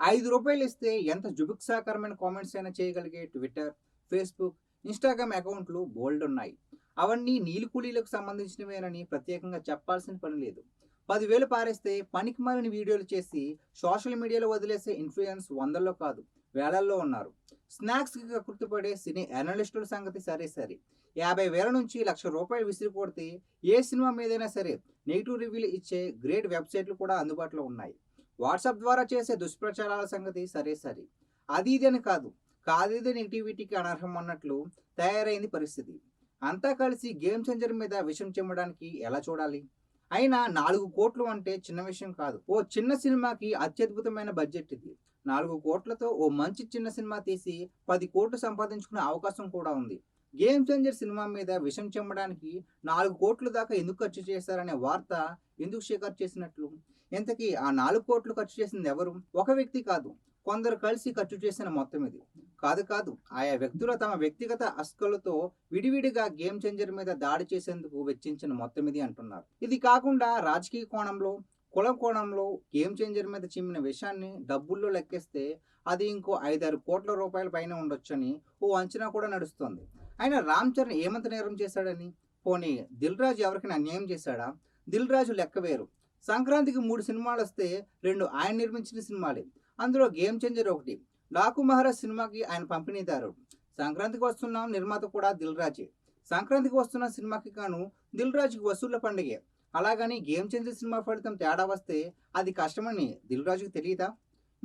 ఐదు రూపాయలు ఇస్తే ఎంత జుబుక్సాకరమైన కామెంట్స్ అయినా చేయగలిగే ట్విట్టర్ ఫేస్బుక్ ఇన్స్టాగ్రామ్ అకౌంట్లు బోల్డ్ ఉన్నాయి. అవన్నీ నీలికూలీలకు సంబంధించినవేనని ప్రత్యేకంగా చెప్పాల్సిన పని లేదు. పదివేలు పారేస్తే పనికి మారిన వీడియోలు చేసి సోషల్ మీడియాలో వదిలేసే ఇన్ఫ్లుయెన్స్ వందల్లో కాదు వేలల్లో ఉన్నారు. స్నాక్స్కి కృతిపడే సినీ అనలిస్టుల సంగతి సరే సరే. యాభై వేల నుంచి లక్ష రూపాయలు విసిరి కొడితే ఏ సినిమా మీదైనా సరే నెగిటివ్ రివ్యూలు ఇచ్చే గ్రేట్ వెబ్సైట్లు కూడా అందుబాటులో ఉన్నాయి. వాట్సాప్ ద్వారా చేసే దుష్ప్రచారాల సంగతి సరే సరే. అది ఇది అని కాదు. కాదేది నెగిటివిటీకి అనర్హం అన్నట్లు తయారైంది పరిస్థితి. అంతా కలిసి గేమ్ చేంజర్ మీద విషయం చెమ్మడానికి ఎలా చూడాలి? అయినా నాలుగు కోట్లు అంటే చిన్న విషయం కాదు. ఓ చిన్న సినిమాకి అత్యద్భుతమైన బడ్జెట్ ఇది. నాలుగు కోట్లతో ఓ మంచి చిన్న సినిమా తీసి పది కోట్లు సంపాదించుకునే అవకాశం కూడా ఉంది. గేమ్ చేంజర్ సినిమా మీద విషం చెమ్మడానికి నాలుగు కోట్ల దాకా ఎందుకు ఖర్చు చేశారనే వార్త ఎందుకు షేకర్ చేసినట్లు? ఇంతకీ ఆ నాలుగు కోట్లు ఖర్చు చేసింది ఎవరు? ఒక వ్యక్తి కాదు. కొందరు కలిసి ఖర్చు చేసిన మొత్తం ఇది. కాదు కాదు ఆయా వ్యక్తులు తమ వ్యక్తిగత అస్కలతో విడివిడిగా గేమ్ చేంజర్ మీద దాడి చేసేందుకు వెచ్చించిన మొత్తం ఇది అంటున్నారు. ఇది కాకుండా రాజకీయ కోణంలో కుల కోణంలో గేమ్ చేంజర్ మీద చిమ్మిన విషయాన్ని డబ్బుల్లో లెక్కేస్తే అది ఇంకో ఐదారు కోట్ల రూపాయల పైన ఉండొచ్చని ఓ అంచనా కూడా నడుస్తోంది. ఆయన రామ్ చరణ్ ఏమంత నేరం చేశాడని? పోనీ దిల్ రాజు ఎవరికైనా అన్యాయం చేశాడా? దిల్ రాజు లెక్క వేరు. సంక్రాంతికి మూడు సినిమాలు వస్తే రెండు ఆయన నిర్మించిన సినిమాలే. అందులో గేమ్ చేంజర్ ఒకటి. లాకు మహారాజ్ సినిమాకి ఆయన పంపిణీదారు. సంక్రాంతికి వస్తున్న నిర్మాత కూడా దిల్ రాజే సంక్రాంతికి వస్తున్న సినిమాకి గాను దిల్ రాజుకి వసూళ్ళ పండుగే. అలాగని గేమ్ చేంజర్ సినిమా ఫలితం తేడా వస్తే అది కష్టమని దిల్ రాజుకి తెలియదా?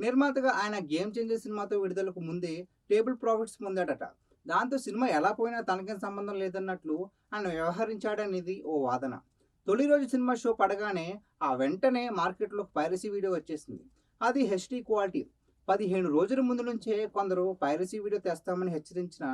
నిర్మాతగా ఆయన గేమ్ చేంజర్ సినిమాతో విడుదలకు ముందే టేబుల్ ప్రాఫిట్స్ పొందాడట. దాంతో సినిమా ఎలా పోయినా తనకేం సంబంధం లేదన్నట్లు ఆయన వ్యవహరించాడనేది ఓ వాదన. తొలి రోజు సినిమా షో పడగానే ఆ వెంటనే మార్కెట్లో పైరసీ వీడియో వచ్చేసింది. అది హెచ్డి క్వాలిటీ. పదిహేను రోజుల ముందు నుంచే కొందరు పైరసీ వీడియో తెస్తామని హెచ్చరించిన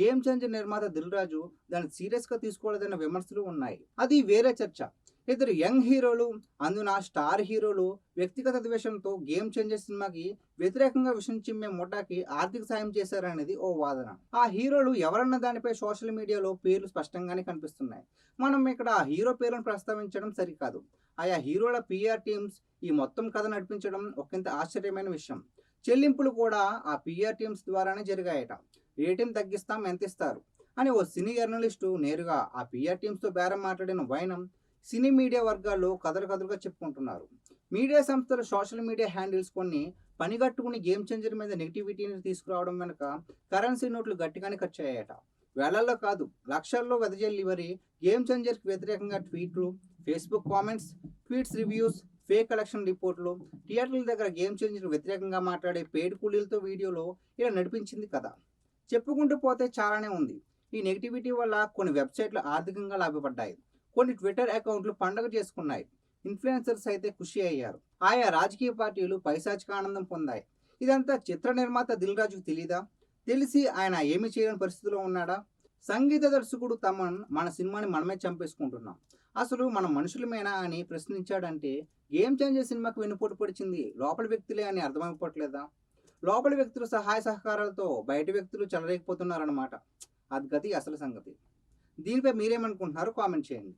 గేమ్ చేంజర్ నిర్మాత దిల్ రాజు దాన్ని సీరియస్గా తీసుకోలేదన్న విమర్శలు ఉన్నాయి. అది వేరే చర్చ. ఇద్దరు యంగ్ హీరోలు అందున స్టార్ హీరోలు వ్యక్తిగత ద్వేషంతో గేమ్ చేంజర్ సినిమాకి వ్యతిరేకంగా విషయం చిమ్మే ముఠాకి ఆర్థిక సాయం చేశారనేది ఓ వాదన. ఆ హీరోలు ఎవరన్న దానిపై సోషల్ మీడియాలో పేర్లు స్పష్టంగానే కనిపిస్తున్నాయి. మనం ఇక్కడ ఆ హీరో పేర్లను ప్రస్తావించడం సరికాదు. ఆయా హీరోల పిఆర్ టీమ్స్ ఈ మొత్తం కథ నడిపించడం ఒకంత ఆశ్చర్యమైన విషయం. చెల్లింపులు కూడా ఆ పిఆర్ టీమ్స్ ద్వారానే జరిగాయట. రేటింగ్ తగ్గిస్తాం ఎంత ఇస్తారు అని ఓ సినీ జర్నలిస్టు నేరుగా ఆ పిఆర్ టీమ్స్తో బేరం మాట్లాడిన వైనం సినీ మీడియా వర్గాల్లో కథలు కథలుగా చెప్పుకుంటున్నారు. మీడియా సంస్థల సోషల్ మీడియా హ్యాండిల్స్ కొన్ని పనిగట్టుకుని గేమ్ చేంజర్ మీద నెగిటివిటీని తీసుకురావడం వెనుక కరెన్సీ నోట్లు గట్టిగానే ఖర్చు అయ్యాయట వేలల్లో కాదు లక్షల్లో వెదజల్లి మరి గేమ్ చేంజర్కి వ్యతిరేకంగా ట్వీట్లు Facebook comments tweets reviews fake collection రిపోర్ట్లు థియేటర్ల దగ్గర గేమ్ చేంజర్ వ్యతిరేకంగా మాట్లాడే పేడ్ కూలీలతో వీడియోలో ఇలా నడిపించింది కదా చెప్పుకుంటూ పోతే చాలానే ఉంది. ఈ నెగిటివిటీ వల్ల కొన్ని వెబ్సైట్లు ఆర్థికంగా లాభపడ్డాయి. కొన్ని ట్విట్టర్ అకౌంట్లు పండగ చేసుకున్నాయి. ఇన్ఫ్లుయెన్సర్స్ అయితే ఖుషి అయ్యారు. ఆయా రాజకీయ పార్టీలు పైశాచిక ఆనందం పొందాయి. ఇదంతా చిత్ర నిర్మాత దిల్ రాజుకు తెలీదా? తెలిసి ఆయన ఏమి చేయని పరిస్థితిలో ఉన్నాడా? సంగీత దర్శకుడు తమన్ మన సినిమాని మనమే చంపేసుకుంటున్నాం. అసలు మన మనుషులమేనా అని ప్రశ్నించాడంటే గేమ్ చేంజర్ సినిమాకు వెన్నుపోటు పొడిచింది? లోపల వ్యక్తులే అని అర్థమైపోవట్లేదా లోపల వ్యక్తుల సహాయ సహకారాలతో బయట వ్యక్తులు చెలరేకపోతున్నారన్నమాట అది గతి అసలు సంగతి. దీనిపై మీరేమనుకుంటున్నారో కామెంట్ చేయండి.